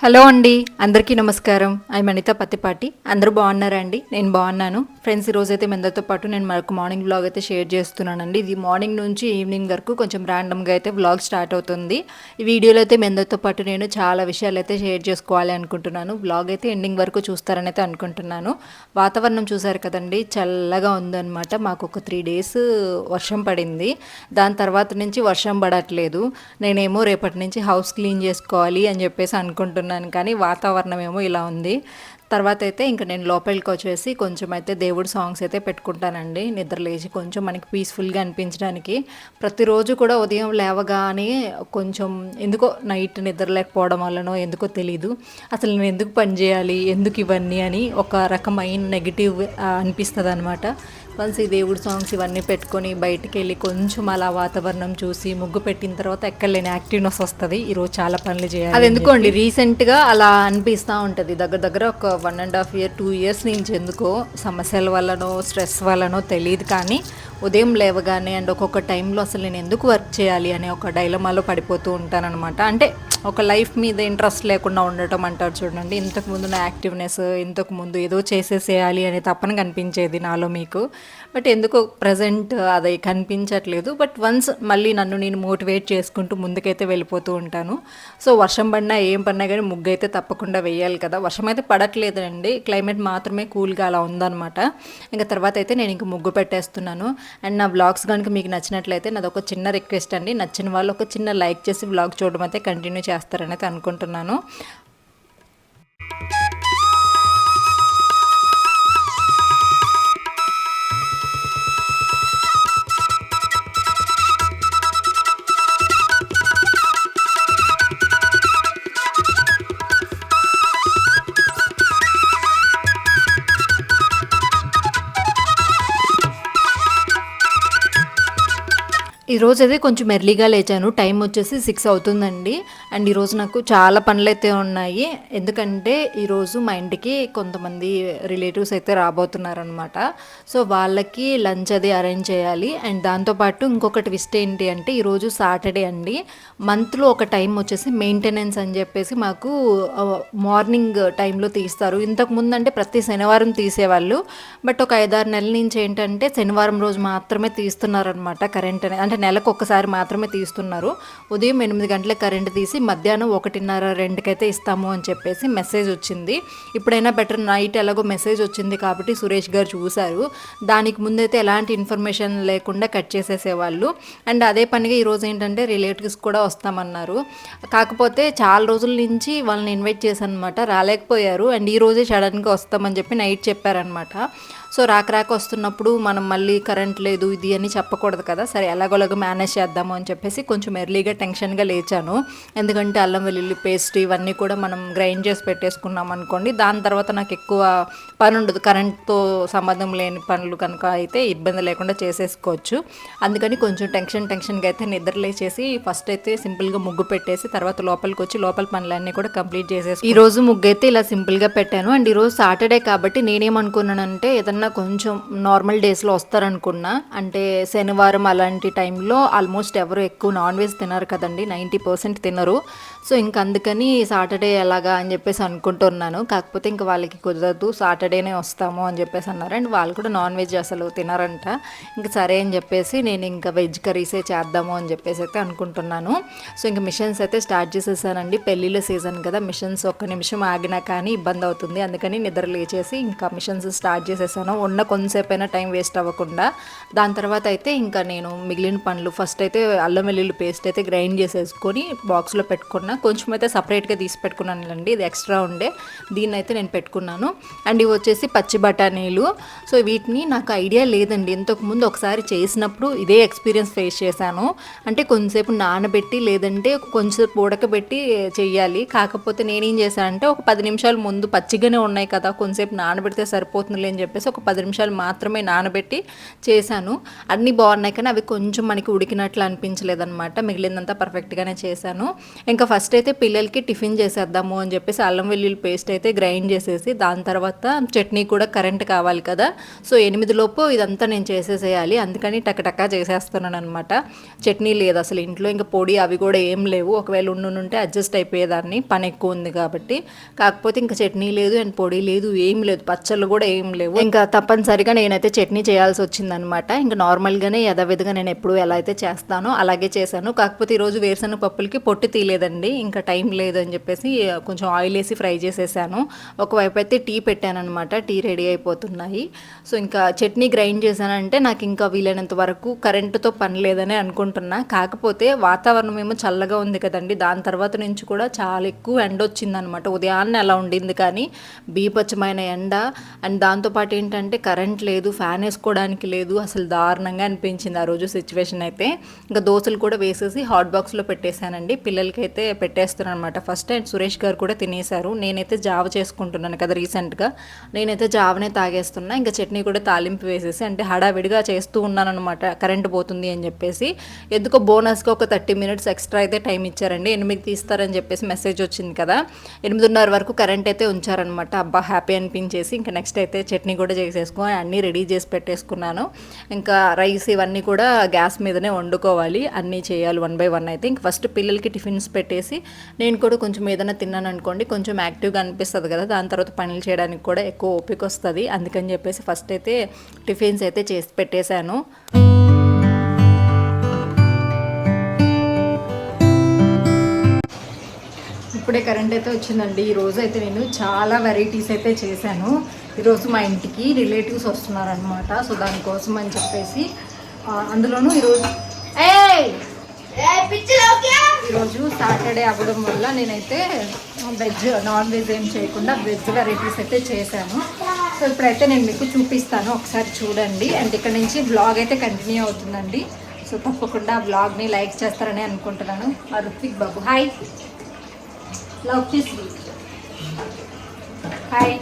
Hello అండి అందరికీ నమస్కారం. ఐ మణిత పత్తిపాటి. అందరూ బాగున్నారా అండి నేను బాగున్నాను. ఫ్రెండ్స్ ఈరోజు అయితే మీ అందరితో పాటు నేను మరొక మార్నింగ్ బ్లాగ్ అయితే షేర్ చేస్తున్నానండి. ఇది మార్నింగ్ నుంచి ఈవినింగ్ వరకు కొంచెం ర్యాండమ్గా అయితే బ్లాగ్ స్టార్ట్ అవుతుంది. ఈ వీడియోలో అయితే మీ అందరితో పాటు నేను చాలా విషయాలు అయితే షేర్ చేసుకోవాలి అనుకుంటున్నాను. బ్లాగ్ అయితే ఎండింగ్ వరకు చూస్తారని అయితే అనుకుంటున్నాను. వాతావరణం చూసారు కదండి చల్లగా ఉందన్నమాట. మాకు ఒక త్రీ డేస్ వర్షం పడింది. దాని తర్వాత నుంచి వర్షం పడట్లేదు. నేనేమో రేపటి నుంచి హౌస్ క్లీన్ చేసుకోవాలి అని చెప్పేసి అనుకుంటున్నాను. కానీ వాతావరణం ఏమో ఇలా ఉంది. తర్వాత అయితే ఇంకా నేను లోపలికి వచ్చేసి కొంచెం అయితే దేవుడు సాంగ్స్ అయితే పెట్టుకుంటానండి. నిద్ర లేచి కొంచెం మనకి పీస్ఫుల్గా అనిపించడానికి. ప్రతిరోజు కూడా ఉదయం లేవగానే కొంచెం ఎందుకో నైట్ నిద్ర లేకపోవడం వల్లనో ఎందుకో తెలీదు. అసలు నేను ఎందుకు పని చేయాలి ఎందుకు ఇవన్నీ అని ఒక రకమైన నెగిటివ్ అనిపిస్తుంది అనమాట వన్స్ ఈ దేవుడి సాంగ్స్ ఇవన్నీ పెట్టుకొని బయటికి వెళ్ళి కొంచెం అలా వాతావరణం చూసి ముగ్గు పెట్టిన తర్వాత ఎక్కడలేని యాక్టివ్నెస్ వస్తుంది. ఈరోజు చాలా పనులు చేయాలి అది ఎందుకోండి? రీసెంట్గా అలా అనిపిస్తూ ఉంటుంది. దగ్గర దగ్గర ఒక one and half year two years నుంచి ఎందుకో సమస్యల వల్లనో స్ట్రెస్ వల్లనో తెలియదు కానీ ఉదయం లేవగానే అండ్ ఒక్కొక్క టైంలో అసలు నేను ఎందుకు వర్క్ చేయాలి అనే ఒక డైలమాలో పడిపోతూ ఉంటానన్నమాట. అంటే ఒక లైఫ్ మీద ఇంట్రెస్ట్ లేకుండా ఉండటం అంటారు చూడండి. ఇంతకు ముందు నా యాక్టివ్నెస్ ఇంతకు ముందు ఏదో చేసేసేయాలి అనే తప్పన కనిపించేది నాలో మీకు. బట్ ఎందుకో ప్రజెంట్ అది కనిపించట్లేదు. బట్ వన్స్ మళ్ళీ నన్ను నేను మోటివేట్ చేసుకుంటూ ముందుకైతే వెళ్ళిపోతూ ఉంటాను. సో వర్షం పడినా ఏం పడినా కానీ ముగ్గు అయితే తప్పకుండా వేయాలి కదా. వర్షం అయితే పడట్లేదండి. క్లైమేట్ మాత్రమే కూల్గా అలా ఉందన్నమాట. ఇంకా తర్వాత అయితే నేను ఇంక ముగ్గు పెట్టేస్తున్నాను. అండ్ నా బ్లాగ్స్ కనుక మీకు నచ్చినట్లయితే నాది ఒక చిన్న రిక్వెస్ట్ అండి. నచ్చిన వాళ్ళు ఒక చిన్న లైక్ చేసి బ్లాగ్ చూడడం అయితే కంటిన్యూ చేస్తారని అయితే అనుకుంటున్నాను. ఈ రోజు అయితే కొంచెం ఎర్లీగా లేచాను. టైం వచ్చేసి సిక్స్ అవుతుందండి. అండ్ ఈరోజు నాకు చాలా పనులు అయితే ఉన్నాయి. ఎందుకంటే ఈరోజు మా ఇంటికి కొంతమంది రిలేటివ్స్ అయితే రాబోతున్నారనమాట సో వాళ్ళకి లంచ్ అది అరేంజ్ చేయాలి. అండ్ దాంతోపాటు ఇంకొకటి విస్ట్ ఏంటి అంటే ఈరోజు సాటర్డే అండి. మంత్లో ఒక టైం వచ్చేసి మెయింటెనెన్స్ అని చెప్పేసి మాకు మార్నింగ్ టైంలో తీస్తారు. ఇంతకు ముందు అంటే ప్రతి శనివారం తీసేవాళ్ళు. బట్ ఒక ఐదారు నెలల నుంచి ఏంటంటే శనివారం రోజు మాత్రమే తీస్తున్నారనమాట కరెంట్ అంటే నెలకు ఒక్కసారి మాత్రమే తీస్తున్నారు. ఉదయం ఎనిమిది గంటలకు కరెంట్ తీసి మధ్యాహ్నం ఒకటిన్నర రెండుకైతే ఇస్తాము అని చెప్పేసి మెసేజ్ వచ్చింది. ఇప్పుడైనా బెటర్ నైట్ ఎలాగో మెసేజ్ వచ్చింది కాబట్టి సురేష్ గారు చూశారు. దానికి ముందైతే ఎలాంటి ఇన్ఫర్మేషన్ లేకుండా కట్ చేసేసేవాళ్ళు. అండ్ అదే పనిగా ఈరోజు ఏంటంటే రిలేటివ్స్ కూడా వస్తామన్నారు. కాకపోతే చాలా రోజుల నుంచి వాళ్ళని ఇన్వైట్ చేశాను అనమాట రాలేకపోయారు. అండ్ ఈ రోజే సడన్గా వస్తామని చెప్పి నైట్ చెప్పారనమాట సో రాక రాక వస్తున్నప్పుడు మనం మళ్ళీ కరెంట్ లేదు ఇది అని చెప్పకూడదు కదా. సరే ఎలాగోలాగో మేనేజ్ చేద్దాము అని చెప్పేసి కొంచెం ఎర్లీగా టెన్షన్గా లేచాను. ఎందుకంటే అల్లం వెల్లుల్లి పేస్ట్ ఇవన్నీ కూడా మనం గ్రైండ్ చేసి పెట్టేసుకున్నాం అనుకోండి. దాని తర్వాత నాకు ఎక్కువ పని ఉండదు. కరెంట్తో సంబంధం లేని పనులు కనుక అయితే ఇబ్బంది లేకుండా చేసేసుకోవచ్చు. అందుకని కొంచెం టెన్షన్ టెన్షన్గా అయితే నిద్రలేచేసి ఫస్ట్ అయితే సింపుల్గా ముగ్గు పెట్టేసి తర్వాత లోపలికి వచ్చి లోపల పనులన్నీ కూడా కంప్లీట్ చేసేసి ఈరోజు ముగ్గు అయితే ఇలా సింపుల్గా పెట్టాను. అండ్ ఈరోజు సాటర్డే కాబట్టి నేనేమనుకున్నానంటే ఏదన్నా కొంచెం నార్మల్ డేస్లో వస్తారనుకున్నా అంటే శనివారం అలాంటి టైంలో ఆల్మోస్ట్ ఎవరు ఎక్కువ నాన్ వెజ్ తినరు కదండి నైంటీ పర్సెంట్ తినరు. సో ఇంక అందుకని సాటర్డే ఎలాగా అని చెప్పేసి అనుకుంటున్నాను. కాకపోతే ఇంక వాళ్ళకి కుదరదు సాటర్డేనే వస్తాము అని చెప్పేసి అన్నారు. అండ్ వాళ్ళు కూడా నాన్ వెజ్ అసలు తినరంట. ఇంక సరే అని చెప్పేసి నేను ఇంకా వెజ్ కర్రీసే చేద్దాము అని చెప్పేసి అయితే అనుకుంటున్నాను. సో ఇంక మిషన్స్ అయితే స్టార్ట్ చేసేసానండి. పెళ్ళిళ్ళ సీజన్ కదా మిషన్స్ ఒక్క నిమిషం ఆగినా కానీ ఇబ్బంది అవుతుంది. అందుకని నిద్ర లేచేసి ఇంకా మిషన్స్ స్టార్ట్ చేసేసాను. ఉన్న కొంతసేపు అయినా టైం వేస్ట్ అవ్వకుండా దాని తర్వాత అయితే ఇంకా నేను మిగిలిన పనులు ఫస్ట్ అయితే అల్లం వెల్లుల్లి పేస్ట్ అయితే గ్రైండ్ చేసేసుకొని బాక్స్లో పెట్టుకున్నా. కొంచెం అయితే సపరేట్గా తీసి పెట్టుకున్నాను అండి ఇది ఎక్స్ట్రా ఉండే దీన్ని అయితే నేను పెట్టుకున్నాను. అండ్ ఇవి వచ్చేసి పచ్చి బఠానీలు. సో వీటిని నాకు ఐడియా లేదండి ఇంతకుముందు ఒకసారి చేసినప్పుడు ఇదే ఎక్స్పీరియన్స్ ఫేస్ చేశాను. అంటే కొంతసేపు నానబెట్టి లేదంటే కొంచెంసేపు ఉడకబెట్టి చేయాలి కాకపోతే నేనేం చేశానంటే ఒక పది నిమిషాలు ముందు పచ్చిగానే ఉన్నాయి కదా కొంచెంసేపు నానబెడితే సరిపోతుందిలే అని చెప్పేసి ఒక పది నిమిషాలు మాత్రమే నానబెట్టి చేశాను. అన్నీ బాగున్నాయి కానీ అవి కొంచెం మనకి ఉడికినట్లు అనిపించలేదన్నమాట. మిగిలిందంతా పర్ఫెక్ట్గానే చేశాను. ఇంకా ఫస్ట్ అయితే పిల్లలకి టిఫిన్ చేసేద్దాము అని చెప్పేసి అల్లం వెల్లుల్లి పేస్ట్ అయితే గ్రైండ్ చేసేసి దాని తర్వాత చట్నీ కూడా కరెంట్ కావాలి కదా. సో ఎనిమిది లోపు ఇదంతా నేను చేసేసేయాలి. అందుకని టకటకా చేసేస్తున్నాను అనమాట చట్నీ లేదు అసలు ఇంట్లో. ఇంకా పొడి అవి కూడా ఏం లేవు. ఒకవేళ ఉండుంటే అడ్జస్ట్ అయిపోయేదాన్ని. పని ఎక్కువ ఉంది కాబట్టి. కాకపోతే ఇంకా చట్నీ లేదు అండ్ పొడి లేదు ఏం లేదు. పచ్చళ్ళు కూడా ఏం లేవు. ఇంకా తప్పనిసరిగా నేనైతే చట్నీ చేయాల్సి వచ్చిందనమాట. ఇంకా నార్మల్గానే యథావిధిగా నేను ఎప్పుడు ఎలా అయితే చేస్తానో అలాగే చేశాను. కాకపోతే ఈరోజు వేరుశనగ పప్పులకి పొట్టు తీయలేదండి. ఇంకా టైం లేదని చెప్పేసి కొంచెం ఆయిల్ వేసి ఫ్రై చేసేసాను. ఒకవైపు అయితే టీ పెట్టానమాట టీ రెడీ అయిపోతున్నాయి. సో ఇంకా చట్నీ గ్రైండ్ చేశానంటే నాకు ఇంకా వీలైనంత వరకు కరెంటుతో పని లేదని అనుకుంటున్నా. కాకపోతే వాతావరణం ఏమో చల్లగా ఉంది కదండి. దాని తర్వాత నుంచి కూడా చాలా ఎక్కువ ఎండ వచ్చిందనమాట. ఉదయాన్నే అలా ఉండింది కానీ బీపచ్చమైన ఎండ. అండ్ దాంతోపాటు ఏంటంటే కరెంట్ లేదు ఫ్యాన్ వేసుకోవడానికి లేదు అసలు దారుణంగా అనిపించింది ఆ రోజు సిచ్యువేషన్ అయితే. ఇంకా దోశలు కూడా వేసేసి హాట్ బాక్స్లో పెట్టేశానండి. పిల్లలకి అయితే పెట్టేస్తున్నాను అనమాట ఫస్ట్ అండ్ సురేష్ గారు కూడా తినేశారు. నేనైతే జావ చేసుకుంటున్నాను కదా రీసెంట్గా. నేనైతే జావనే తాగేస్తున్నా. ఇంకా చట్నీ కూడా తాలింపు వేసేసి అంటే హడావిడిగా చేస్తూ ఉన్నాను అనమాట కరెంట్ పోతుంది అని చెప్పేసి. ఎందుకో బోనస్గా ఒక థర్టీ మినిట్స్ ఎక్స్ట్రా అయితే టైం ఇచ్చారండి. ఎనిమిది తీస్తారని చెప్పేసి మెసేజ్ వచ్చింది కదా. ఎనిమిదిన్నర వరకు కరెంట్ అయితే ఉంచారనమాట అబ్బా హ్యాపీ అనిపించేసి. ఇంకా నెక్స్ట్ అయితే చట్నీ కూడా చేసేసుకొని అన్నీ రెడీ చేసి పెట్టేసుకున్నాను. ఇంకా రైస్ ఇవన్నీ కూడా గ్యాస్ మీదనే వండుకోవాలి. అన్నీ చేయాలి వన్ బై వన్ అయితే. ఇంక ఫస్ట్ పిల్లలకి టిఫిన్స్ పెట్టేసి నేను కూడా కొంచెం ఏదైనా తిన్నాను అనుకోండి కొంచెం యాక్టివ్గా అనిపిస్తుంది కదా. దాని తర్వాత పనులు చేయడానికి కూడా ఎక్కువ ఓపిక వస్తుంది. అందుకని చెప్పేసి ఫస్ట్ అయితే టిఫిన్స్ అయితే చేసి పెట్టేశాను. ఇప్పుడే కరెంట్ అయితే వచ్చిందండి. ఈ రోజు అయితే నేను చాలా వెరైటీస్ అయితే చేశాను. ఈరోజు మా ఇంటికి రిలేటివ్స్ వస్తున్నారనమాట సో దానికోసం అని చెప్పేసి అందులోనూ ఈరోజు ఈరోజు సాటర్డే అవ్వడం వల్ల నేనైతే వెజ్ నాన్ వెజ్ ఏం చేయకుండా వెజ్ వెరైటీస్ అయితే చేశాను. సో ఇప్పుడైతే నేను మీకు చూపిస్తాను. ఒకసారి చూడండి. అండ్ ఇక్కడ నుంచి బ్లాగ్ అయితే కంటిన్యూ అవుతుందండి. సో తప్పకుండా బ్లాగ్ని లైక్ చేస్తారని అనుకుంటున్నాను. మా రుత్విక్ బాబు. Hi love kiss hi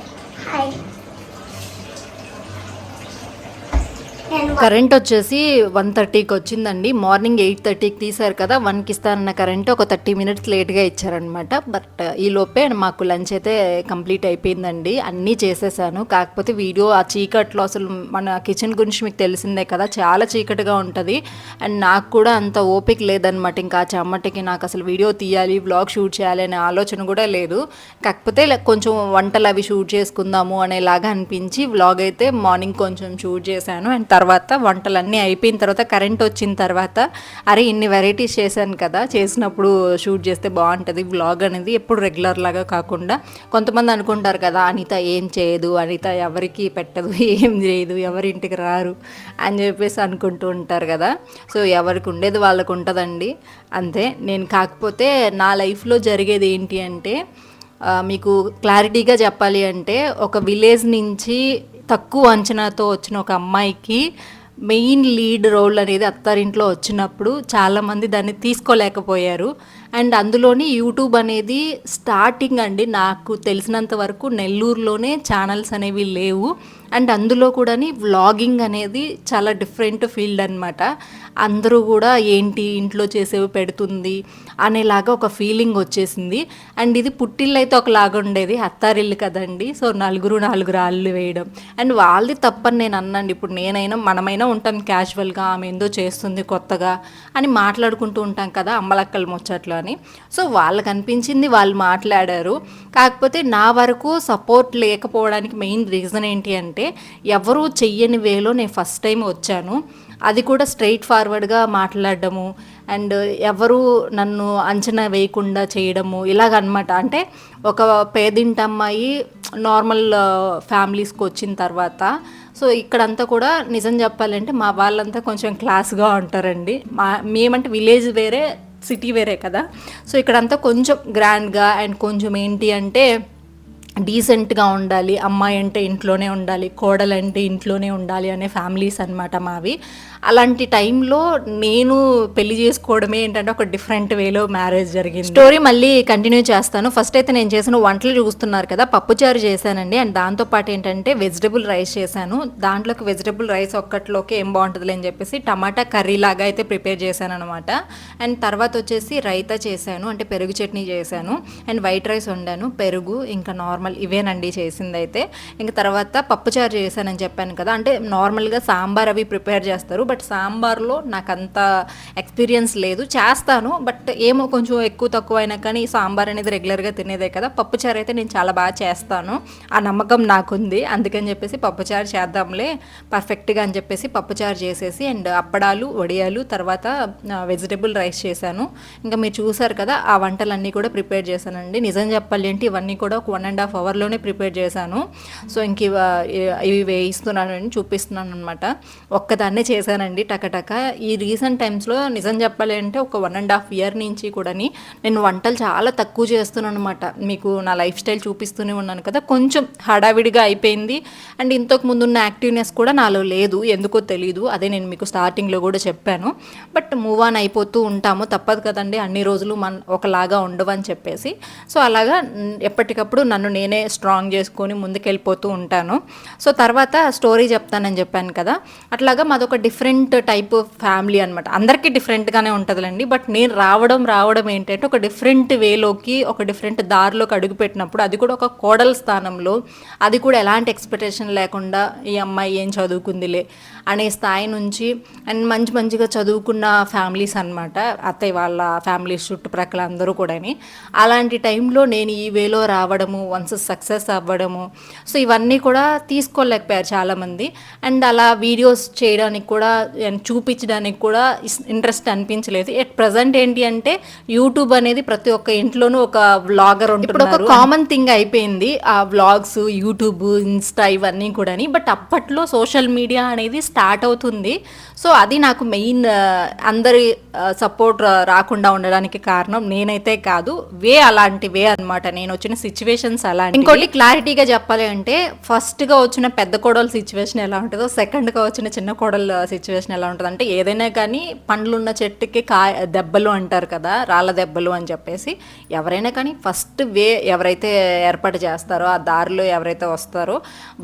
current వచ్చేసి వన్ థర్టీకి వచ్చిందండి. మార్నింగ్ ఎయిట్ థర్టీకి తీశారు కదా వన్కి ఇస్తానన్న కరెంట్ ఒక థర్టీ మినిట్స్ లేట్గా ఇచ్చారనమాట బట్ ఈ లోపే మాకు లంచ్ అయితే కంప్లీట్ అయిపోయిందండి. అన్నీ చేసేసాను. కాకపోతే వీడియో ఆ చీకట్లో అసలు మన కిచెన్ గురించి మీకు తెలిసిందే కదా చాలా చీకటిగా ఉంటుంది. అండ్ నాకు కూడా అంత ఓపిక లేదనమాట ఇంకా ఆ చెమ్మటికి నాకు అసలు వీడియో తీయాలి బ్లాగ్ షూట్ చేయాలి అనే ఆలోచన కూడా లేదు. కాకపోతే కొంచెం వంటలు అవి షూట్ చేసుకుందాము అనేలాగా అనిపించి వ్లాగ్ అయితే మార్నింగ్ కొంచెం షూట్ చేశాను. అండ్ తర్వాత తర్వాత వంటలన్నీ అయిపోయిన తర్వాత కరెంట్ వచ్చిన తర్వాత అరే ఇన్ని వెరైటీస్ చేశాను కదా చేసినప్పుడు షూట్ చేస్తే బాగుంటుంది వ్లాగ్ అనేది ఎప్పుడు రెగ్యులర్ లాగా కాకుండా కొంతమంది అనుకుంటారు కదా అనిత ఏం చేయదు అనిత ఎవరికి పెట్టదు ఏం చేయదు ఎవరింటికి రారు అని చెప్పేసి అనుకుంటూ ఉంటారు కదా. సో ఎవరికి ఉండేది వాళ్ళకు ఉంటుందండి. అంతే నేను కాకపోతే నా లైఫ్లో జరిగేది ఏంటి అంటే మీకు క్లారిటీగా చెప్పాలి అంటే ఒక విలేజ్ నుంచి తక్కువ అంచనాతో వచ్చిన ఒక అమ్మాయికి మెయిన్ లీడ్ రోల్ అనేది అత్తారింట్లో వచ్చినప్పుడు చాలామంది దాన్ని తీసుకోలేకపోయారు. అండ్ అందులోని యూట్యూబ్ అనేది స్టార్టింగ్ అండి. నాకు తెలిసినంత వరకు నెల్లూరులోనే ఛానల్స్ అనేవి లేవు. అండ్ అందులో కూడా వ్లాగింగ్ అనేది చాలా డిఫరెంట్ ఫీల్డ్ అనమాట అందరూ కూడా ఏంటి ఇంట్లో చేసేవి పెడుతుంది అనేలాగా ఒక ఫీలింగ్ వచ్చేసింది. అండ్ ఇది పుట్టిల్లు అయితే ఒకలాగా ఉండేది అత్తారిల్లు కదండి. సో నలుగురు నాలుగు రాళ్ళు వేయడం. అండ్ వాళ్ళది తప్పని నేను అన్నాను ఇప్పుడు నేనైనా మనమైనా ఉంటాం క్యాజువల్గా ఆమె ఏందో చేస్తుంది కొత్తగా అని మాట్లాడుకుంటూ ఉంటాం కదా అమ్మలక్కల ముచ్చట్లు అని. సో వాళ్ళకి అనిపించింది వాళ్ళు మాట్లాడారు. కాకపోతే నా వరకు సపోర్ట్ లేకపోవడానికి మెయిన్ రీజన్ ఏంటి అంటే ఎవరు చెయ్యని వేలో నేను ఫస్ట్ టైం వచ్చాను. అది కూడా స్ట్రైట్ ఫార్వర్డ్గా మాట్లాడడము అండ్ ఎవరు నన్ను అంచనా వేయకుండా చేయడము ఇలాగనమాట. అంటే ఒక పేదింటి అమ్మాయి నార్మల్ ఫ్యామిలీస్కి వచ్చిన తర్వాత. సో ఇక్కడంతా కూడా నిజం చెప్పాలంటే మా వాళ్ళంతా కొంచెం క్లాస్గా ఉంటారండి. మా మేమంటే విలేజ్ వేరే సిటీ వేరే కదా. సో ఇక్కడంతా కొంచెం గ్రాండ్గా అండ్ కొంచెం ఏంటి అంటే డీసెంట్గా ఉండాలి అమ్మాయి అంటే ఇంట్లోనే ఉండాలి కోడలు అంటే ఇంట్లోనే ఉండాలి అనే ఫ్యామిలీస్ అనమాట మావి. అలాంటి టైంలో నేను పెళ్ళి చేసుకోవడమే ఏంటంటే ఒక డిఫరెంట్ వేలో మ్యారేజ్ జరిగింది. స్టోరీ మళ్ళీ కంటిన్యూ చేస్తాను. ఫస్ట్ అయితే నేను చేసిన వంటలు చూస్తున్నారు కదా పప్పుచారు చేశానండి. అండ్ దాంతో పాటు ఏంటంటే వెజిటబుల్ రైస్ చేశాను. దాంట్లోకి వెజిటబుల్ రైస్ ఒక్కట్లోకి ఏం బాగుంటుంది అని చెప్పేసి టమాటా కర్రీ లాగా అయితే ప్రిపేర్ చేశాను అనమాట అండ్ తర్వాత వచ్చేసి రైతా చేశాను అంటే పెరుగు చట్నీ చేశాను. అండ్ వైట్ రైస్ వండాను పెరుగు ఇంకా నార్మల్ ఇవేనండి చేసింది అయితే ఇంకా తర్వాత పప్పుచారు చేశానని చెప్పాను కదా అంటే నార్మల్గా సాంబార్ అవి ప్రిపేర్ చేస్తారు. బట్ బట్ సాంబార్లో నాకు అంత ఎక్స్పీరియన్స్ లేదు. చేస్తాను బట్ ఏమో కొంచెం ఎక్కువ తక్కువ అయినా కానీ సాంబార్ అనేది రెగ్యులర్గా తినేదే కదా. పప్పుచారు అయితే నేను చాలా బాగా చేస్తాను. ఆ నమ్మకం నాకుంది. అందుకని చెప్పేసి పప్పుచారు చేద్దాంలే పర్ఫెక్ట్గా అని చెప్పేసి పప్పుచారు చేసేసి అండ్ అప్పడాలు వడియాలు తర్వాత వెజిటబుల్ రైస్ చేశాను. ఇంకా మీరు చూసారు కదా ఆ వంటలన్నీ కూడా ప్రిపేర్ చేశానండి. నిజం చెప్పాలి అంటే ఇవన్నీ కూడా ఒక వన్ అండ్ హాఫ్ అవర్లోనే ప్రిపేర్ చేశాను. సో ఇంక ఇవి వేయిస్తున్నానని చూపిస్తున్నాను అనమాట ఒక్కదాన్నే చేశానండి టకటక. ఈ రీసెంట్ టైమ్స్లో నిజం చెప్పాలి అంటే ఒక వన్ అండ్ హాఫ్ ఇయర్ నుంచి కూడాని నేను వంటలు చాలా తక్కువ చేస్తున్నాను అనమాట మీకు నా లైఫ్ స్టైల్ చూపిస్తూనే ఉన్నాను కదా కొంచెం హడావిడిగా అయిపోయింది. అండ్ ఇంతకు ముందున్న యాక్టివ్నెస్ కూడా నాలో లేదు ఎందుకో తెలియదు అదే నేను మీకు స్టార్టింగ్లో కూడా చెప్పాను. బట్ మూవ్ ఆన్ అయిపోతూ ఉంటాము తప్పదు కదండి. అన్ని రోజులు మన ఒకలాగా ఉండవు అని చెప్పేసి. సో అలాగా ఎప్పటికప్పుడు నన్ను నేనే స్ట్రాంగ్ చేసుకొని ముందుకెళ్ళిపోతూ ఉంటాను. సో తర్వాత స్టోరీ చెప్తానని చెప్పాను కదా అట్లాగా మాదొక డిఫరెంట్ టైప్ ఫ్యామిలీ అనమాట అందరికీ డిఫరెంట్గానే ఉంటుందిలేండి. బట్ నేను రావడం రావడం ఏంటంటే ఒక డిఫరెంట్ వేలోకి ఒక డిఫరెంట్ దారిలోకి అడుగుపెట్టినప్పుడు అది కూడా ఒక కోడల స్థానంలో అది కూడా ఎలాంటి ఎక్స్పెక్టేషన్ లేకుండా ఈ అమ్మాయి ఏం చదువుకుందిలే అనే స్థాయి నుంచి అండ్ మంచి మంచిగా చదువుకున్న ఫ్యామిలీస్ అనమాట అత్తయ్య వాళ్ళ ఫ్యామిలీస్ చుట్టుప్రక్కల అందరూ కూడాని. అలాంటి టైంలో నేను ఈ వేలో రావడము వన్స్ సక్సెస్ అవ్వడము సో ఇవన్నీ కూడా తీసుకోలేకపోయారు చాలామంది. అండ్ అలా వీడియోస్ చేయడానికి కూడా చూపించడానికి కూడా ఇంట్రెస్ట్ అనిపించలేదు. ఎట్ ప్రజెంట్ ఏంటి అంటే యూట్యూబ్ అనేది ప్రతి ఒక్క ఇంట్లోనూ ఒక వ్లాగర్ ఇప్పుడు ఒక కామన్ థింగ్ అయిపోయింది ఆ వ్లాగ్స్ యూట్యూబ్ ఇన్స్టా ఇవన్నీ కూడాని. బట్ అప్పట్లో సోషల్ మీడియా అనేది స్టార్ట్ అవుతుంది. సో అది నాకు మెయిన్ అందరి సపోర్ట్ రాకుండా ఉండడానికి కారణం నేనైతే కాదు. వే అలాంటి వే అన్నమాట. నేను వచ్చిన సిచ్యువేషన్స్ అలాంటి ఇంకోటి క్లారిటీగా చెప్పాలి అంటే ఫస్ట్గా వచ్చిన పెద్ద కోడల సిచ్యువేషన్ ఎలా ఉంటుందో సెకండ్గా వచ్చిన చిన్న కోడల సిచ్యువేషన్ ఎలా ఉంటుంది? అంటే ఏదైనా కానీ పండ్లున్న చెట్టుకి కాయ దెబ్బలు అంటారు కదా రాళ్ళ దెబ్బలు అని చెప్పేసి ఎవరైనా కానీ ఫస్ట్ వే ఎవరైతే ఏర్పాటు చేస్తారో ఆ దారిలో ఎవరైతే వస్తారో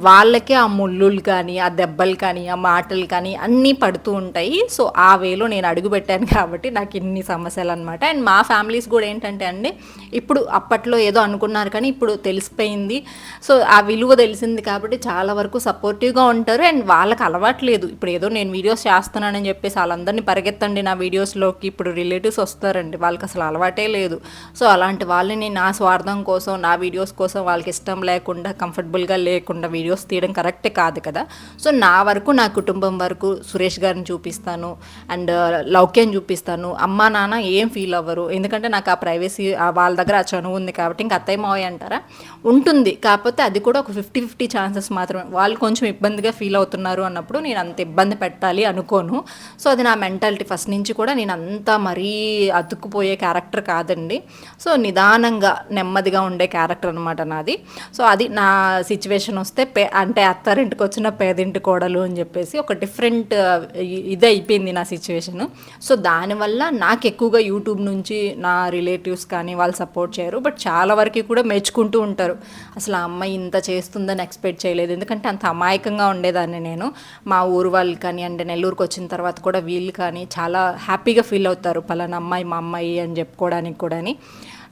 వాళ్ళకే ఆ ముళ్ళులు కానీ ఆ దెబ్బలు కానీ ఆ మాటలు కానీ అన్నీ పడుతూ ఉంటాయి. సో ఆ వేలో నేను అడుగుపెట్టాను కాబట్టి నాకు ఇన్ని సమస్యలు అనమాట అండ్ మా ఫ్యామిలీస్ కూడా ఏంటంటే అండి ఇప్పుడు అప్పట్లో ఏదో అనుకున్నారు కానీ ఇప్పుడు తెలిసిపోయింది. సో ఆ విలువ తెలిసింది కాబట్టి చాలా వరకు సపోర్టివ్గా ఉంటారు. అండ్ వాళ్ళకి అలవాట్లేదు ఇప్పుడు ఏదో నేను వీడియోస్ చేస్తున్నానని చెప్పేసి వాళ్ళందరినీ పరిగెత్తండి నా వీడియోస్లోకి. ఇప్పుడు రిలేటివ్స్ వస్తారండి వాళ్ళకి అసలు అలవాటే లేదు. సో అలాంటి వాళ్ళని నా స్వార్థం కోసం నా వీడియోస్ కోసం వాళ్ళకి ఇష్టం లేకుండా కంఫర్టబుల్గా లేకుండా వీడియోస్ తీయడం కరెక్ట్ కాదు కదా. సో నా వరకు నా కుటుంబం వరకు సురేష్ గారిని చూపిస్తాను అండ్ లౌక్యం చూపిస్తాను. అమ్మా నాన్న ఏం ఫీల్ అవ్వరు. ఎందుకంటే నాకు ఆ ప్రైవసీ వాళ్ళ దగ్గర ఆ చనువు ఉంది కాబట్టి ఇంకా అత్తయ్య మావయ్య అంటారా? ఉంటుంది. కాకపోతే అది కూడా ఒక ఫిఫ్టీ ఫిఫ్టీ ఛాన్సెస్ మాత్రమే. వాళ్ళు కొంచెం ఇబ్బందిగా ఫీల్ అవుతున్నారు అన్నప్పుడు నేను అంత ఇబ్బంది పెట్టాలి. అనుకోను. సో అది నా మెంటాలిటీ ఫస్ట్ నుంచి కూడా నేను అంత మరీ అతుక్కుపోయే క్యారెక్టర్ కాదండి. సో నిదానంగా నెమ్మదిగా ఉండే క్యారెక్టర్ అనమాట నాది. సో అది నా సిచ్యువేషన్ వస్తే పే అంటే అత్తారింటికి వచ్చిన పేదింటి కోడలు అని చెప్పేసి ఒక డిఫరెంట్ ఇది అయిపోయింది నా సిచ్యువేషన్. సో దానివల్ల నాకు ఎక్కువగా యూట్యూబ్ నుంచి నా రిలేటివ్స్ కానీ వాళ్ళు సపోర్ట్ చేయరు. బట్ చాలా వరకు కూడా మెచ్చుకుంటూ ఉంటారు. అసలు ఆ అమ్మాయి ఇంత చేస్తుందని ఎక్స్పెక్ట్ చేయలేదు. ఎందుకంటే అంత అమాయకంగా ఉండేదాన్ని నేను. మా ఊరు వాళ్ళు కానీ అంటే నెల్లూరుకు వచ్చిన తర్వాత కూడా వీళ్ళు కానీ చాలా హ్యాపీగా ఫీల్ అవుతారు. పలానా అమ్మాయి మా అమ్మాయి అని చెప్పుకోవడానికి కూడా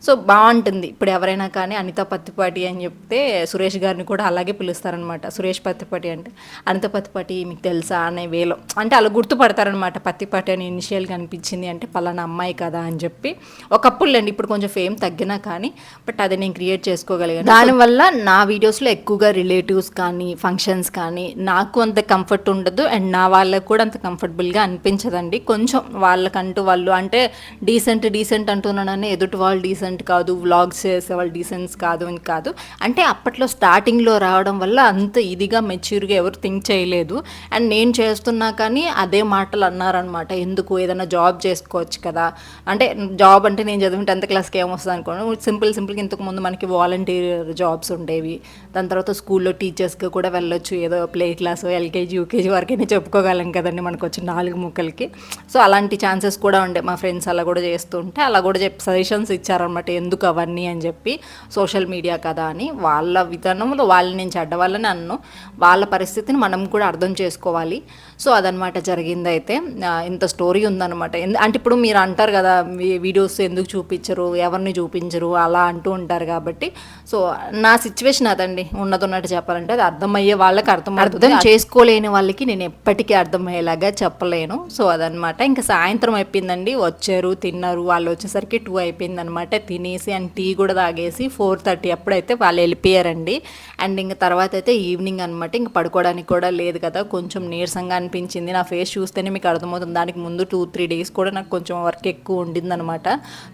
సో బాగుంటుంది. ఇప్పుడు ఎవరైనా కానీ అనిత పత్తిపాటి అని చెప్తే సురేష్ గారిని కూడా అలాగే పిలుస్తారనమాట. సురేష్ పత్తిపాటి అంటే అనిత పత్తిపాటి మీకు తెలుసా అనే వేలో. అంటే అలా గుర్తుపడతారనమాట. పత్తిపాటి అని ఇనిషియల్గా అనిపించింది అంటే పలానా అమ్మాయి కదా అని చెప్పి. ఒకప్పుడు లేండి ఇప్పుడు కొంచెం ఫేమ్ తగ్గినా కానీ బట్ అది నేను క్రియేట్ చేసుకోగలిగాను. దానివల్ల నా వీడియోస్లో ఎక్కువగా రిలేటివ్స్ కానీ ఫంక్షన్స్ కానీ నాకు అంత కంఫర్ట్ ఉండదు. అండ్ నా వాళ్ళకు కూడా అంత కంఫర్టబుల్గా అనిపించదండి. కొంచెం వాళ్ళకంటూ వాళ్ళు అంటే డీసెంట్ డీసెంట్ అంటున్నానని ఎదుటి వాళ్ళు డీసెంట్ డీసెంట్ కాదు వ్లాగ్స్ చేసేవాళ్ళు డీసెంట్స్ కాదు అని కాదు. అంటే అప్పట్లో స్టార్టింగ్లో రావడం వల్ల అంత ఇదిగా మెచ్యూర్గా ఎవరు థింక్ చేయలేదు. అండ్ నేను చేస్తున్నా కానీ అదే మాటలు అన్నారనమాట ఎందుకు? ఏదైనా జాబ్ చేసుకోవచ్చు కదా. అంటే జాబ్ అంటే నేను చదివిన టెన్త్ క్లాస్కి ఏమొస్తుంది అనుకోండి. సింపుల్ సింపుల్గా ఇంతకుముందు మనకి వాలంటీర్ జాబ్స్ ఉండేవి. దాని తర్వాత స్కూల్లో టీచర్స్గా కూడా వెళ్ళొచ్చు. ఏదో ప్లే క్లాస్ ఎల్కేజీ యూకేజీ వరకైనా చెప్పుకోగలం కదండి మనకు వచ్చిన నాలుగు ముక్కలకి సో అలాంటి ఛాన్సెస్ కూడా ఉండే. మా ఫ్రెండ్స్ అలా కూడా చేస్తుంటే అలా కూడా చెప్పి సజెషన్స్ ఇచ్చారనమాట ఎందుకు అవన్నీ అని చెప్పి సోషల్ మీడియా కదా అని వాళ్ళ విధానంలో వాళ్ళని నేను చెడ్డవాళ్ళని అన్ను వాళ్ళ పరిస్థితిని మనం కూడా అర్థం చేసుకోవాలి. సో అదనమాట జరిగింది అయితే ఆ, ఇంత స్టోరీ ఉందన్నమాట ఎందు- అంటే ఇప్పుడు మీరు అంటారు కదా వీడియోస్ ఎందుకు చూపించరు ఎవరిని చూపించరు అలా అంటూ ఉంటారు కాబట్టి. సో నా సిచ్యువేషన్ అదండి. ఉన్నది ఉన్నట్టు చెప్పాలంటే అది అర్థమయ్యే వాళ్ళకి అర్థం అర్థం చేసుకోలేని వాళ్ళకి నేను ఎప్పటికీ అర్థమయ్యేలాగా చెప్పలేను. సో అదనమాట. ఇంకా సాయంత్రం అయిపోయిందండి. వచ్చారు తిన్నారు. వాళ్ళు వచ్చేసరికి టూ అయిపోయింది అనమాట తినేసి అండ్ టీ కూడా తాగేసి ఫోర్ థర్టీ అప్పుడైతే వాళ్ళు వెళ్ళిపోయారండి. అండ్ ఇంకా తర్వాత అయితే ఈవినింగ్ అనమాట ఇంక పడుకోవడానికి కూడా లేదు కదా. కొంచెం నీరసంగా అనిపించింది. నా ఫేస్ చూస్తేనే మీకు అర్థమవుతుంది. దానికి ముందు టూ త్రీ డేస్ కూడా నాకు కొంచెం వర్క్ ఎక్కువ ఉండింది అనమాట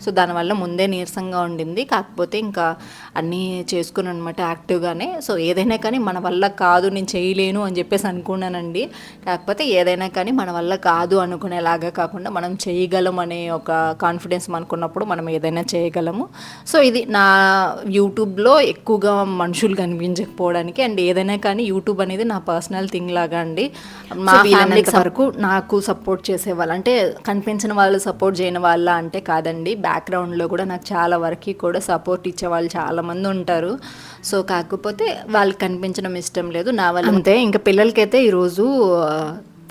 సో దానివల్ల ముందే నీరసంగా ఉండింది. కాకపోతే ఇంకా అన్నీ చేసుకున్నాను అనమాట యాక్టివ్గానే. సో ఏదైనా కానీ మన వల్ల కాదు నేను చేయలేను అని చెప్పేసి అనుకున్నానండి. కాకపోతే ఏదైనా కానీ మన వల్ల కాదు అనుకునేలాగా కాకుండా మనం చేయగలం అనే ఒక కాన్ఫిడెన్స్ మనకున్నప్పుడు మనం ఏదైనా చేయగలం చేయగలము. సో ఇది నా యూట్యూబ్లో ఎక్కువగా మనుషులు కనిపించకపోవడానికి అండ్ ఏదైనా కానీ యూట్యూబ్ అనేది నా పర్సనల్ థింగ్ లాగా అండి. మా ఫ్యామిలీకి వరకు నాకు సపోర్ట్ చేసేవాళ్ళు అంటే కనిపించిన వాళ్ళు సపోర్ట్ చేయని వాళ్ళ అంటే కాదండి. బ్యాక్గ్రౌండ్లో కూడా నాకు చాలా వరకు కూడా సపోర్ట్ ఇచ్చే వాళ్ళు చాలా మంది ఉంటారు. సో కాకపోతే వాళ్ళకి కనిపించడం ఇష్టం లేదు. నా వల్ల అంతే. ఇంకా పిల్లలకైతే ఈరోజు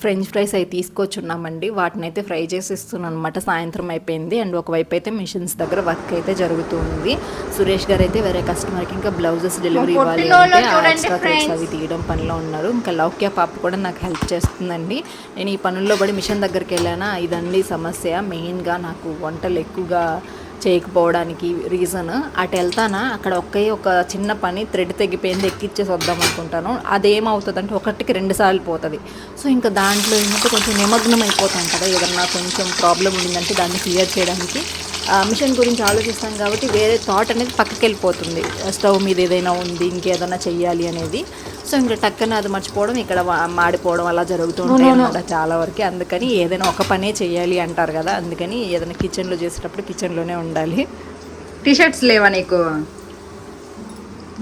ఫ్రెంచ్ ఫ్రైస్ అవి తీసుకొచ్చున్నామండి. వాటిని అయితే ఫ్రై చేసి ఇస్తున్నాను అనమాట సాయంత్రం అయిపోయింది. అండ్ ఒకవైపు అయితే మిషన్స్ దగ్గర వర్క్ అయితే జరుగుతుంది. సురేష్ గారు అయితే వేరే కస్టమర్కి ఇంకా బ్లౌజెస్ డెలివరీ ఇవ్వాలి అంటే threads అవి తీయడం పనిలో ఉన్నారు. ఇంకా లౌక్య పాప కూడా నాకు హెల్ప్ చేస్తుందండి. నేను ఈ పనుల్లో పడి మిషన్ దగ్గరికి వెళ్ళానా? ఇదండి సమస్య. మెయిన్గా నాకు వంటలు ఎక్కువగా చేయకపోవడానికి రీజన్ అటు వెళ్తానా? అక్కడ ఒకే ఒక చిన్న పని థ్రెడ్ తెగిపోయింది ఎక్కిచ్చేసి వద్దాం అనుకుంటాను. అదేమవుతుంది అంటే ఒకటికి రెండు సార్లు పోతుంది. సో ఇంకా దాంట్లో ఏంటంటే కొంచెం నిమగ్నం అయిపోతాం కదా ఏదన్నా కొంచెం ప్రాబ్లం ఉండిందంటే దాన్ని క్లియర్ చేయడానికి. మిషన్ గురించి ఆలోచిస్తాం కాబట్టి వేరే థాట్ అనేది పక్కకి వెళ్ళిపోతుంది స్టవ్ మీద ఏదైనా ఉంది ఇంకేదైనా చెయ్యాలి అనేది. సో ఇంకా టక్కన అది మర్చిపోవడం ఇక్కడ మాడిపోవడం అలా జరుగుతూ ఉంటాయి అన్నమాట చాలా వరకు. అందుకని ఏదైనా ఒక పనే చేయాలి అంటారు కదా అందుకని ఏదైనా కిచెన్లో చేసేటప్పుడు కిచెన్లోనే ఉండాలి. టీ షర్ట్స్ లేవా నీకు?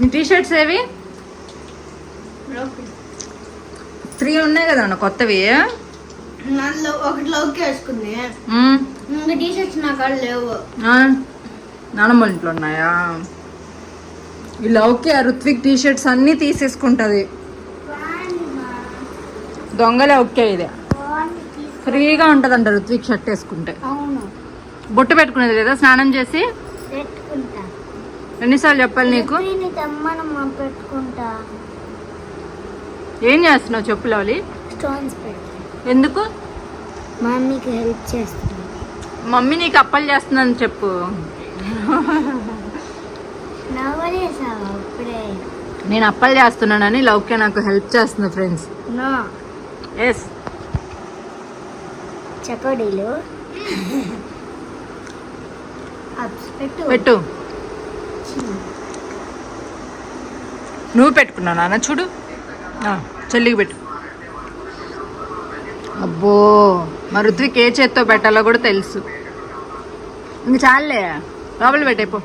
నీ టీ షర్ట్స్ ఏవి త్రీ ఉన్నాయి కదా అన్న కొత్తవి? నానమ్మ ఇంట్లో ఉన్నాయా? ఇలా ఓకే రుత్విక్ టీ షర్ట్స్ అన్నీ తీసేసుకుంటుంది. దొంగలే ఓకే ఇది. ఫ్రీగా ఉంటుందంట రుత్విక్ షర్ట్ వేసుకుంటే. అవును. బొట్టు పెట్టుకునేది లేదా? స్నానం చేసి? ఎన్నిసార్లు చెప్పాలి నీకు? ఏం చేస్తున్నావు చెప్పు లవలి? ఎందుకు? మమ్మీకి హెల్ప్ చేస్తాను మమ్మీ నీకు అప్పలు చేస్తుందని చెప్పు. నేను అప్పలు చేస్తున్నానని లౌక్య నాకు హెల్ప్ చేస్తుంది ఫ్రెండ్స్. ఎస్ చకోడీలు. పెట్టు. నువ్వు పెట్టుకున్నావు నాన్న చూడు. చెల్లికి పెట్టు. అబ్బో మా ఋత్విక్ ఏ చేత్తో పెట్టాలో కూడా తెలుసు. ఇంక చాలే. లోపల పెట్టేపో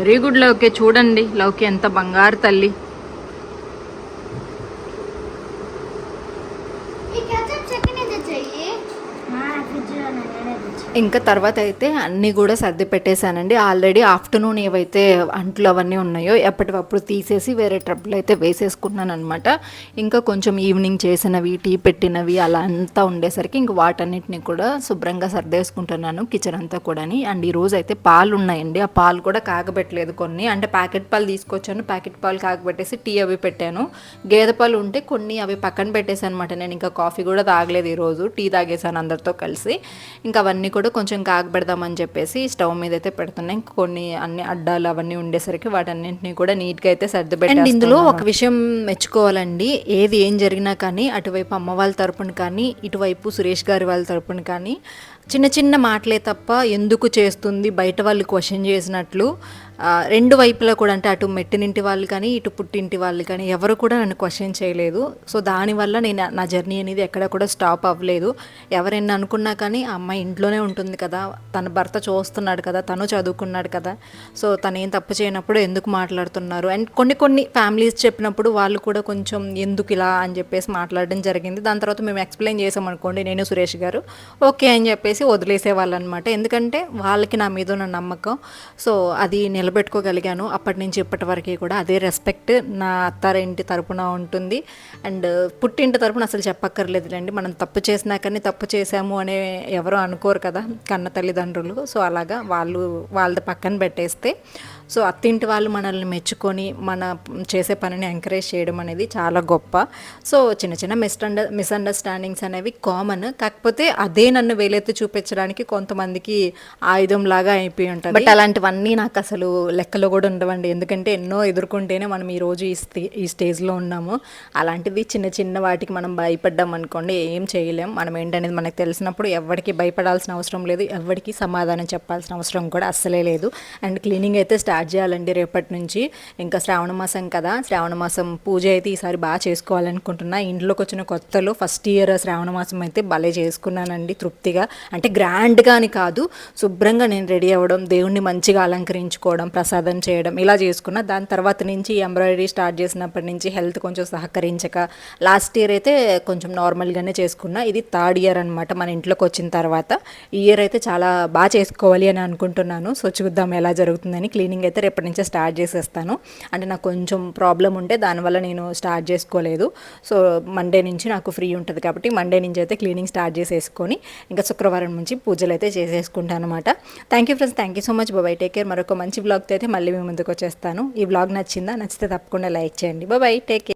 వెరీ గుడ్ లౌకే చూడండి లౌకి ఎంత బంగారు తల్లి ఈ కెచప్ చట్నీ తెచ్చాయి ఫ్రిడ్జ్లో నేనే తెచ్చా ఇంకా తర్వాత అయితే అన్నీ కూడా సర్ది పెట్టేశానండి. ఆల్రెడీ ఆఫ్టర్నూన్ ఏవైతే అంట్లు అవన్నీ ఉన్నాయో ఎప్పటికప్పుడు తీసేసి వేరే ట్రబ్బులు అయితే వేసేసుకున్నాను అనమాట ఇంకా కొంచెం ఈవినింగ్ చేసినవి టీ పెట్టినవి అలా అంతా ఉండేసరికి ఇంక వాటన్నిటిని కూడా శుభ్రంగా సర్దేసుకుంటున్నాను కిచెన్ అంతా కూడాని. అండ్ ఈ రోజు అయితే పాలు ఉన్నాయండి. ఆ పాలు కూడా కాగబెట్టలేదు కొన్ని. అంటే ప్యాకెట్ పాలు తీసుకొచ్చాను. ప్యాకెట్ పాలు కాగబెట్టేసి టీ అవి పెట్టాను. గేదె పాలు ఉంటే కొన్ని అవి పక్కన పెట్టేసాను అనమాట నేను ఇంకా కాఫీ కూడా తాగలేదు ఈరోజు టీ తాగేసాను అందరితో కలిసి. ఇంకా అవన్నీ కూడా కూడా కొంచెం కాగబెడదామని చెప్పేసి స్టవ్ మీద అయితే పెడుతున్నాయి ఇంక కొన్ని అన్ని అడ్డాలు అవన్నీ ఉండేసరికి వాటన్నింటినీ కూడా నీట్గా అయితే సర్ది అండ్ ఇందులో ఒక విషయం మెచ్చుకోవాలండి. ఏది ఏం జరిగినా కానీ అటువైపు అమ్మ వాళ్ళ తరపున కానీ ఇటువైపు సురేష్ గారి వాళ్ళ తరపున కానీ చిన్న చిన్న మాటలే తప్ప ఎందుకు చేస్తుంది? బయట వాళ్ళు క్వశ్చన్ చేసినట్లు. రెండు వైపులా కూడా అంటే అటు మెట్టినింటి వాళ్ళు కానీ ఇటు పుట్టింటి వాళ్ళు కానీ ఎవరు కూడా నన్ను క్వశ్చన్ చేయలేదు. సో దానివల్ల నేను నా జర్నీ అనేది ఎక్కడ కూడా స్టాప్ అవ్వలేదు. ఎవరైనా అనుకున్నా కానీ ఆ అమ్మాయి ఇంట్లోనే ఉంటుంది కదా తన భర్త చూస్తున్నాడు కదా తను చదువుకున్నాడు కదా. సో తను ఏం తప్పు చేయనప్పుడు ఎందుకు మాట్లాడుతున్నారు? అండ్ కొన్ని కొన్ని ఫ్యామిలీస్ చెప్పినప్పుడు వాళ్ళు కూడా కొంచెం ఎందుకు ఇలా అని చెప్పేసి మాట్లాడడం జరిగింది. దాని తర్వాత మేము ఎక్స్ప్లెయిన్ చేసాం అనుకోండి నేను సురేష్ గారు ఓకే అని చెప్పేసి వదిలేసే వాళ్ళు అనమాట ఎందుకంటే వాళ్ళకి నా మీద ఉన్న నమ్మకం. సో అది నిలబెట్టుకోగలిగాను. అప్పటి నుంచి ఇప్పటి వరకు కూడా అదే రెస్పెక్ట్ నా అత్తారింటి తరపున ఉంటుంది. అండ్ పుట్టింటి తరపున అసలు చెప్పక్కర్లేదులేండి. మనం తప్పు చేసినా కానీ తప్పు చేసాము అనే ఎవరో అనుకోరు కదా కన్న తల్లిదండ్రులు. సో అలాగా వాళ్ళు వాళ్ళది పక్కన పెట్టేస్తే సో అత్తింటి వాళ్ళు మనల్ని మెచ్చుకొని మన చేసే పనిని ఎంకరేజ్ చేయడం అనేది చాలా గొప్ప. సో చిన్న చిన్న మిస్అండర్ మిస్అండర్స్టాండింగ్స్ అనేవి కామన్ కాకపోతే అదే నన్ను వేలెత్తి చూపించడానికి కొంతమందికి ఆయుధం లాగా అయిపోయి ఉంటుంది. బట్ అలాంటివన్నీ నాకు అసలు లెక్కలో కూడా ఉండవండి. ఎందుకంటే ఎన్నో ఎదుర్కొంటేనే మనం ఈరోజు ఈ స్థి ఈ స్టేజ్లో ఉన్నాము. అలాంటిది చిన్న చిన్న వాటికి మనం భయపడ్డాం అనుకోండి ఏం చేయలేం. మనం ఏంటనేది మనకు తెలిసినప్పుడు ఎవరికి భయపడాల్సిన అవసరం లేదు. ఎవరికి సమాధానం చెప్పాల్సిన అవసరం కూడా అస్సలే లేదు. అండ్ క్లీనింగ్ అయితే స్టార్ట్ స్టార్ట్ చేయాలండి రేపటి నుంచి. ఇంకా శ్రావణ మాసం కదా శ్రావణ మాసం పూజ అయితే ఈసారి బాగా చేసుకోవాలనుకుంటున్నా. ఇంట్లోకి వచ్చిన కొత్తలో ఫస్ట్ ఇయర్ శ్రావణ మాసం అయితే భలే చేసుకున్నానండి తృప్తిగా. అంటే గ్రాండ్గా అని కాదు శుభ్రంగా నేను రెడీ అవ్వడం దేవుణ్ణి మంచిగా అలంకరించుకోవడం ప్రసాదం చేయడం ఇలా చేసుకున్నా. దాని తర్వాత నుంచి ఎంబ్రాయిడరీ స్టార్ట్ చేసినప్పటి నుంచి హెల్త్ కొంచెం సహకరించక లాస్ట్ ఇయర్ అయితే కొంచెం నార్మల్గానే చేసుకున్నా. ఇది థర్డ్ ఇయర్ అనమాట మన ఇంట్లోకి వచ్చిన తర్వాత. ఈ ఇయర్ అయితే చాలా బాగా చేసుకోవాలి అని అనుకుంటున్నాను. సో చూద్దాం ఎలా జరుగుతుందని క్లీనింగ్ అయితే రేపటి నుంచే స్టార్ట్ చేసేస్తాను. అంటే నాకు కొంచెం ప్రాబ్లం ఉంటే దానివల్ల నేను స్టార్ట్ చేసుకోలేదు. సో మండే నుంచి నాకు ఫ్రీ ఉంటుంది కాబట్టి మండే నుంచి అయితే క్లీనింగ్ స్టార్ట్ చేసేసుకొని ఇంకా శుక్రవారం నుంచి పూజలు అయితే చేసేసుకుంటాను అనమాట thank you friends thank you so much బాబాయ్ టేక్ కేర్ మరొక మంచి బ్లాగ్తో అయితే మళ్ళీ మీ ముందుకు వచ్చేస్తాను. ఈ బ్లాగ్ నచ్చిందా? నచ్చితే తప్పకుండా లైక్ చేయండి. బాబాయ్ టేక్ కేర్